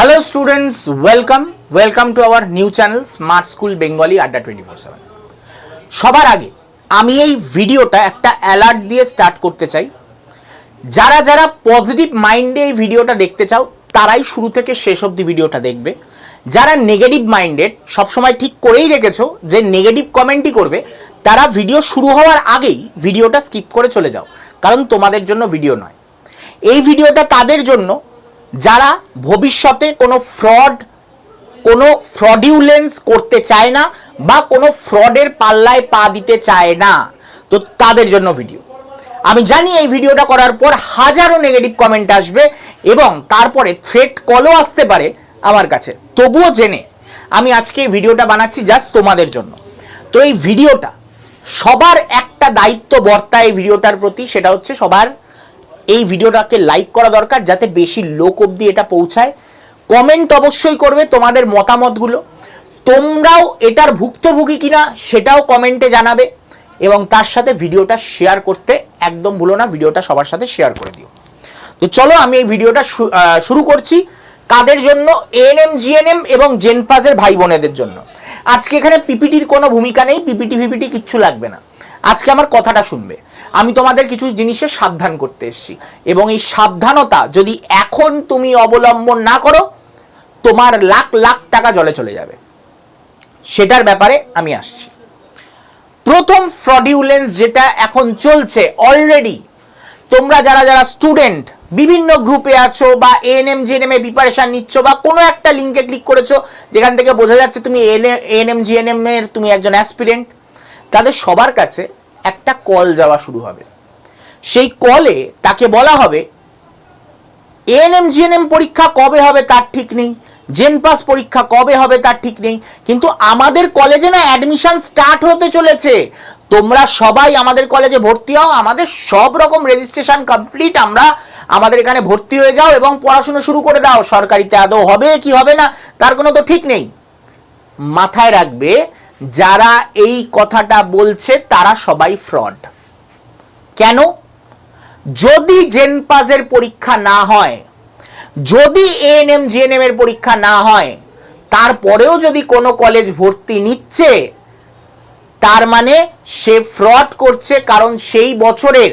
Hello students welcome welcome to our new channel smart school Bengali আড্ডা twenty four seven সবার আগে আমি এই ভিডিওটা একটা অ্যালার্ট দিয়ে স্টার্ট করতে চাই। যারা যারা পজিটিভ মাইন্ডে এই ভিডিওটা দেখতে চাও, তারাই শুরু থেকে শেষ অবধি ভিডিওটা দেখবে। যারা নেগেটিভ মাইন্ডেড সবসময় ঠিক করেই রেখেছো যে নেগেটিভ কমেন্টই করবে, তারা ভিডিও শুরু হওয়ার আগেই ভিডিওটা স্কিপ করে চলে যাও। কারণ তোমাদের জন্য ভিডিও নয়। এই ভিডিওটা তাদের জন্য যারা ভবিষ্যতে কোনো ফ্রড কোনো ফ্রডিউলেন্স করতে চায় না বা কোনো ফ্রডের পাল্লায় পা দিতে চায় না। তো তাদের জন্য ভিডিও আমি জানি এই ভিডিওটা করার পর হাজারো নেগেটিভ কমেন্ট আসবে এবং তারপরে থ্রেট কলও আসতে পারে আমার কাছে। তবুও জেনে আমি আজকে এই ভিডিওটা বানাচ্ছি জাস্ট তোমাদের জন্য। তো এই ভিডিওটা সবার একটা দায়িত্ব বর্তায় এই ভিডিওটার প্রতি, সেটা হচ্ছে সবার এই ভিডিওটাকে লাইক করা দরকার যাতে বেশি লোক অবধি এটা পৌঁছায়। কমেন্ট অবশ্যই করবে তোমাদের মতামতগুলো। তোমরাও এটার ভুক্তভোগী কিনা সেটাও কমেন্টে জানাবে এবং তার সাথে ভিডিওটা শেয়ার করতে একদম ভুলো না, ভিডিওটা সবার সাথে শেয়ার করে দিও। তো চলো আমি এই ভিডিওটা শুরু করছি কাদের জন্য? এএনএম জিএনএম এবং জেনপাসের ভাই বোনেদের জন্য। আজকে এখানে পিপিটির কোনো ভূমিকা নেই পিপিটি ফিপিটি কিচ্ছু লাগবে না। আজকে আমার কথাটা শুনবে। আমি তোমাদের কিছু জিনিসে সাবধান করতে এসেছি। এবং এই সাবধানতা যদি এখন তুমি অবলম্বন না করো, তোমার লাখ লাখ টাকা জলে চলে যাবে। সেটার ব্যাপারে আমি আসছি। প্রথম ফ্রডিউলেন্স যেটা এখন চলছে অলরেডি তোমরা যারা যারা স্টুডেন্ট বিভিন্ন গ্রুপে আছো বা এএনএম জিএনএম এ প্রিপারেশন নিচ্ছ বা কোনো একটা লিঙ্কে ক্লিক করেছ, যেখান থেকে বোঝা যাচ্ছে তুমি এএনএম জিএনএম এর তুমি একজন অ্যাসপিরেন্ট তাদের সবার কাছে একটা কল যাওয়া শুরু হবে। সেই কলে তাকে বলা হবে এএনএম জিএনএম পরীক্ষা কবে হবে তার ঠিক নেই জেন পাস পরীক্ষা কবে হবে তার ঠিক নেই, কিন্তু আমাদের কলেজে না অ্যাডমিশন স্টার্ট হতে চলেছে। তোমরা সবাই আমাদের কলেজে ভর্তি হও, আমাদের সব রকম রেজিস্ট্রেশন কমপ্লিট আমরা আমাদের এখানে ভর্তি হয়ে যাও এবং পড়াশোনা শুরু করে দাও। সরকারিতে আদৌ হবে কি হবে না, তার কোনো তো ঠিক নেই। মাথায় রাখবে যারা এই কথাটা বলছে, তারা সবাই ফ্রড কেন? যদি জেনপাসের পরীক্ষা না হয়, যদি এএনএম, জিএনএম এর পরীক্ষা না হয়, তারপরেও যদি কোনো কলেজ ভর্তি নিচ্ছে, তার মানে সে ফ্রড করছে কারণ সেই বছরের,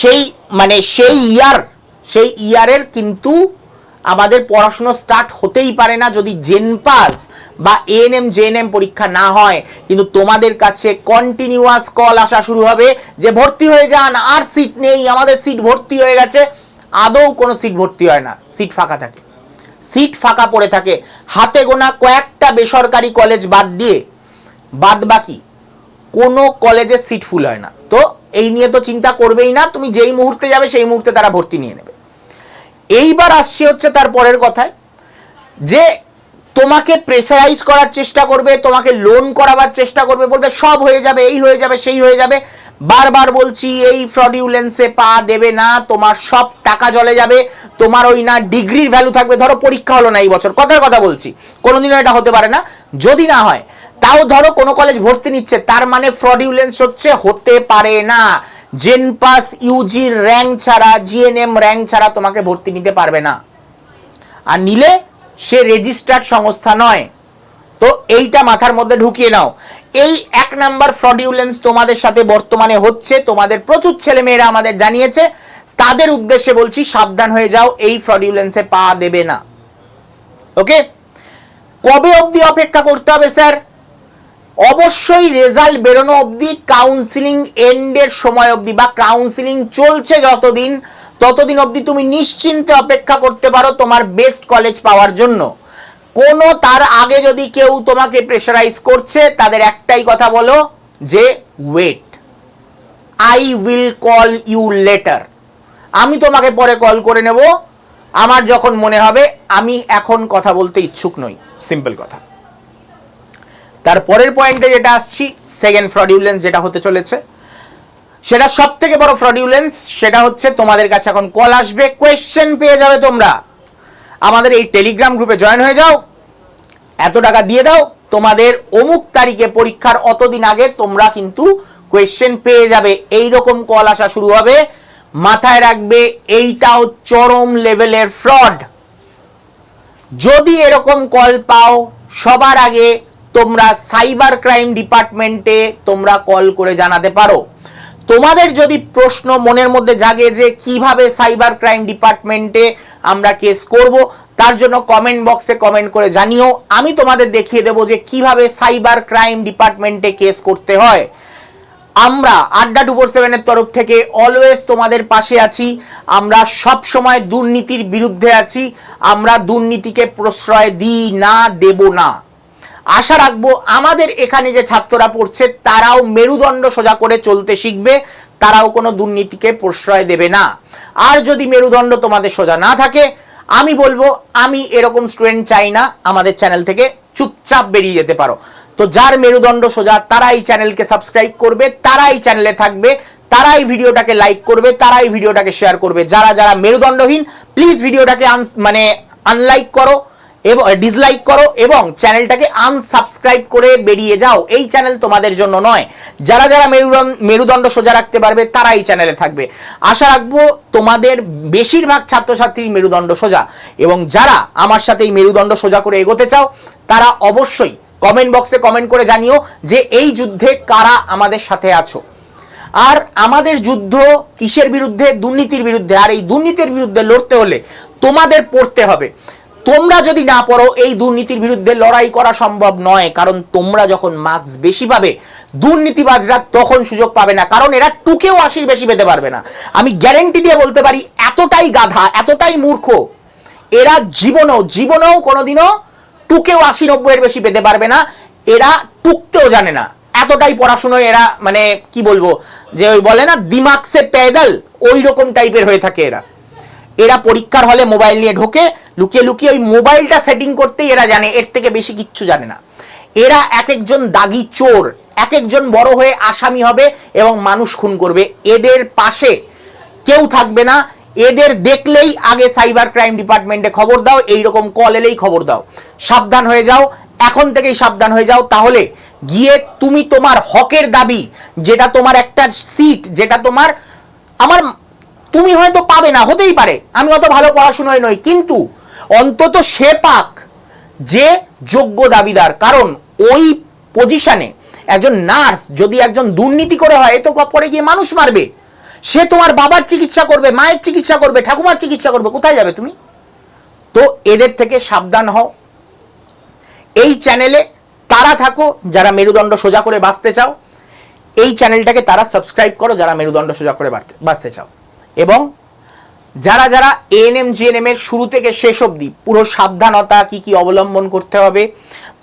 সেই মানে সেই ইয়ার সেই ইয়ারের কিন্তু আমাদের পড়াশুনো স্টার্ট হতেই পারে না যদি জেন পাস বা এএনএম জেএনএম পরীক্ষা না হয়। কিন্তু তোমাদের কাছে কন্টিনিউয়াস কল আসা শুরু হবে যে ভর্তি হয়ে যান, আর সিট নেই, আমাদের সিট ভর্তি হয়ে গেছে। আদৌ কোনো সিট ভর্তি হয় না সিট ফাঁকা থাকে। সিট ফাঁকা পড়ে থাকে। হাতে গোনা কয়েকটা বেসরকারি কলেজ বাদ দিয়ে। বাদ বাকি, কোনো কলেজের সিট ফুল হয় না। তো এই নিয়ে তো চিন্তা করবেই না, তুমি যেই মুহূর্তে যাবে, সেই মুহূর্তে তারা ভর্তি নিয়ে নেবে। এইবার আসছি হচ্ছে তার পরের কথায়, যে তোমাকে প্রেসারাইজ করার চেষ্টা করবে, তোমাকে লোন করাবার চেষ্টা করবে, বলবে সব হয়ে যাবে, এই হয়ে যাবে, সেই হয়ে যাবে। বারবার বলছি, এই ফ্রডিউলেন্সে পা দেবে না, তোমার সব টাকা জলে যাবে, তোমার ওই না ডিগ্রির ভ্যালু থাকবে। ধরো পরীক্ষা হলো না এই বছর, কথার কথা বলছি, কোনোদিনও এটা হতে পারে না। যদি না হয়, তাও ধরো কোনো কলেজ ভর্তি নিচ্ছে, তার মানে ফ্রডিউলেন্স হচ্ছে, হতে পারে না। জেন পাস ইউজির র্যাঙ্ক ছাড়া, জিএনএম র্যাঙ্ক ছাড়া তোমাকে ভর্তি নিতে পারবে না। আর নিলে সে রেজিস্টার্ড সংস্থা নয়। তো এইটা মাথার মধ্যে ঢুকিয়ে নাও। এই এক নাম্বার ফ্রডিউলেন্স তোমাদের সাথে বর্তমানে হচ্ছে, তোমাদের প্রচুর ছেলেমেয়েরা আমাদের জানিয়েছে। তাদের উদ্দেশ্যে বলছি, সাবধান হয়ে যাও, এই ফ্রডিউলেন্সে পা দেবে না। ওকে? কবে অবধি অপেক্ষা করতে হবে, স্যার? অবশ্যই রেজাল্ট বেরোনো অবধি কাউন্সিলিং এন্ডের সময় অবধি বা কাউন্সিলিং চলছে যতদিন, ততদিন অবধি তুমি নিশ্চিন্তে অপেক্ষা করতে পারো তোমার বেস্ট কলেজ পাওয়ার জন্য। কোনো তার আগে যদি কেউ তোমাকে প্রেশারাইজ করছে, তাদের একটাই কথা বলো যে wait I will call you later আমি তোমাকে পরে কল করে নেব। আমার যখন মনে হবে, আমি এখন কথা বলতে ইচ্ছুক নই। সিম্পল কথা। তার পরের পয়েন্টে যেটা আসছি সেকেন্ড ফ্রডিউলেন্স যেটা হতে চলেছে। সেটা সব থেকে বড় ফ্রডিউলেন্স সেটা হচ্ছে তোমাদের কাছে এখন কল আসবে কোয়েশ্চেন পেয়ে যাবে তোমরা। আমাদের এই টেলিগ্রাম গ্রুপে জয়েন হয়ে যাও। এত টাকা দিয়ে দাও, তোমাদের অমুক তারিখে পরীক্ষার অতদিন আগে তোমরা কিন্তু কোয়েশ্চেন পেয়ে যাবে। এই রকম কল আসা শুরু হবে। মাথায় রাখবে, এইটাও চরম লেভেলের ফ্রড যদি এরকম কল পাও, সবার আগে তোমরা সাইবার ক্রাইম ডিপার্টমেন্টে তোমরা কল করে জানাতে পারো। তোমাদের যদি প্রশ্ন মনের মধ্যে জাগে যে কীভাবে সাইবার ক্রাইম ডিপার্টমেন্টে আমরা কেস করব, তার জন্য কমেন্ট বক্সে কমেন্ট করে জানিও। আমি তোমাদের দেখিয়ে দেবো যে কীভাবে সাইবার ক্রাইম ডিপার্টমেন্টে কেস করতে হয়। আমরা আড্ডা ফোর সেভেনের তরফ থেকে অলওয়েজ তোমাদের পাশে আছি। আমরা সব সময় দুর্নীতির বিরুদ্ধে আছি। আমরা দুর্নীতিকে প্রশ্রয় দিই না, দেব না। আশা রাখব আমাদের এখানে যে ছাত্ররা পড়ছে, তারাও মেরুদণ্ড সোজা করে চলতে শিখবে, তারাও কোনো দুর্নীতিকে প্রশ্রয় দেবে না। আর যদি মেরুদণ্ড তোমাদের সোজা না থাকে, আমি বলব, আমি এরকম স্টুডেন্ট চাই না, আমাদের চ্যানেল থেকে চুপচাপ বেরিয়ে যেতে পারো। তো যার মেরুদণ্ড সোজা, তারা এই চ্যানেলকে সাবস্ক্রাইব করবে, তারা এই চ্যানেলে থাকবে, তারা এই ভিডিওটাকে লাইক করবে, তারা এই ভিডিওটাকে শেয়ার করবে। যারা যারা মেরুদণ্ডহীন প্লিজ ভিডিওটাকে মানে আনলাইক করো এবং ডিসলাইক করো এবং চ্যানেলটাকে আনসাবস্ক্রাইব করে বেরিয়ে যাও। এই চ্যানেল তোমাদের জন্য নয়। যারা যারা মেরুদণ্ড মেরুদণ্ড সোজা রাখতে পারবে তারা এই চ্যানেলে থাকবে। আশা রাখব তোমাদের বেশিরভাগ ছাত্রছাত্রীর মেরুদণ্ড সোজা। এবং যারা আমার সাথে এই মেরুদণ্ড সোজা করে এগোতে চাও, তারা অবশ্যই কমেন্ট বক্সে কমেন্ট করে জানিও যে এই যুদ্ধে কারা আমাদের সাথে আছো। আর আমাদের যুদ্ধ কিসের বিরুদ্ধে? দুর্নীতির বিরুদ্ধে। আর এই দুর্নীতির বিরুদ্ধে লড়তে হলে তোমাদের পড়তে হবে। তোমরা যদি না পড়ো, এই দুর্নীতির বিরুদ্ধে লড়াই করা সম্ভব নয়। কারণ তোমরা যখন মার্কস বেশি পাবে, দুর্নীতিবাজরা তখন সুযোগ পাবে না। কারণ এরা টুকেও আশির বেশি পেতে পারবে না। আমি গ্যারেন্টি দিয়ে বলতে পারি, এতটাই গাধা, এতটাই মূর্খ, এরা জীবনেও জীবনেও কোনোদিনও টুকেও আশি নব্বইয়ের বেশি পেতে পারবে না। এরা টুকতেও জানে না। এতটাই পড়াশুনো এরা মানে কি বলব, যে ওই বলে না, দিমাগ সে প্যাদাল ওই রকম টাইপের হয়ে থাকে এরা। এরা পরীক্ষার হলে মোবাইল নিয়ে ঢোকে। লুকিয়ে লুকিয়ে ওই মোবাইলটা সেটিং করতেই এরা জানে, এর থেকে বেশি কিচ্ছু জানে না। এরা এক একজন দাগি চোর এক একজন বড় হয়ে আসামি হবে এবং মানুষ খুন করবে। এদের পাশে কেউ থাকবে না। এদের দেখলেই আগে সাইবার ক্রাইম ডিপার্টমেন্টে খবর দাও এই রকম কল এলেই খবর দাও। সাবধান হয়ে যাও, এখন থেকেই সাবধান হয়ে যাও। তাহলে গিয়ে তুমি তোমার হকের দাবি, যেটা তোমার একটা সিট যেটা তোমার, আমার তুমি হয়তো পাবে না, হতেই পারে। আমি অত ভালো পড়াশুনোয় নই, কিন্তু অন্তত সে পাক যে যোগ্য দাবিদার। কারণ ওই পজিশনে একজন নার্স যদি একজন দুর্নীতি করে হয়, এ তো পরে গিয়ে মানুষ মারবে। সে তোমার বাবার চিকিৎসা করবে, মায়ের চিকিৎসা করবে, ঠাকুমার চিকিৎসা করবে, কোথায় যাবে তুমি? তো এদের থেকে সাবধান হও। এই চ্যানেলে তারা থাকো, যারা মেরুদণ্ড সোজা করে বাঁচতে চাও। এই চ্যানেলটাকে তারা সাবস্ক্রাইব করো, যারা মেরুদণ্ড সোজা করে বাঁচতে চাও। এবং যারা যারা এএনএম জিএনএম এর শুরু থেকে শেষ অবধি পুরো সাবধানতা কি কি অবলম্বন করতে হবে,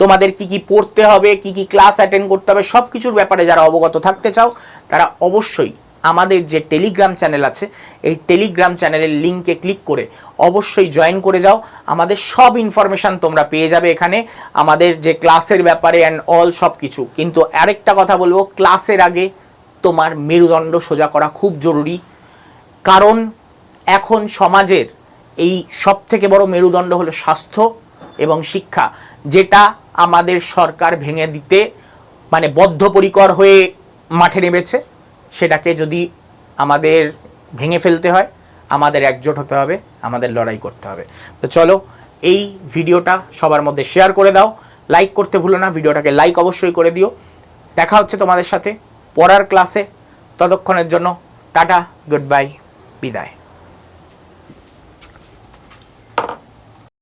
তোমাদের কি কি পড়তে হবে, কি কি ক্লাস অ্যাটেন্ড করতে হবে সব কিছুর ব্যাপারে যারা অবগত থাকতে চাও, তারা অবশ্যই আমাদের যে টেলিগ্রাম চ্যানেল আছে, এই টেলিগ্রাম চ্যানেলের লিঙ্কে ক্লিক করে অবশ্যই জয়েন করে যাও। আমাদের সব ইনফরমেশান তোমরা পেয়ে যাবে এখানে। আমাদের যে ক্লাসের ব্যাপারে অ্যান্ড অল সব কিছু কিন্তু আরেকটা কথা বলব ক্লাসের আগে তোমার মেরুদণ্ড সোজা করা খুব জরুরি। কারণ এখন সমাজের এই সব থেকে বড় মেরুদণ্ড হলো স্বাস্থ্য এবং শিক্ষা, যেটা আমাদের সরকার ভেঙে দিতে মানে বদ্ধপরিকর হয়ে মাঠে নেমেছে, সেটাকে যদি আমাদের ভেঙে ফেলতে হয়, আমাদের একজোট হতে হবে, আমাদের লড়াই করতে হবে। তো চলো, এই ভিডিওটা সবার মধ্যে শেয়ার করে দাও লাইক করতে ভুলো না, ভিডিওটাকে লাইক অবশ্যই করে দিও। দেখা হচ্ছে তোমাদের সাথে পড়ার ক্লাসে ততক্ষণের জন্য টাটা গুড বাই বিদায়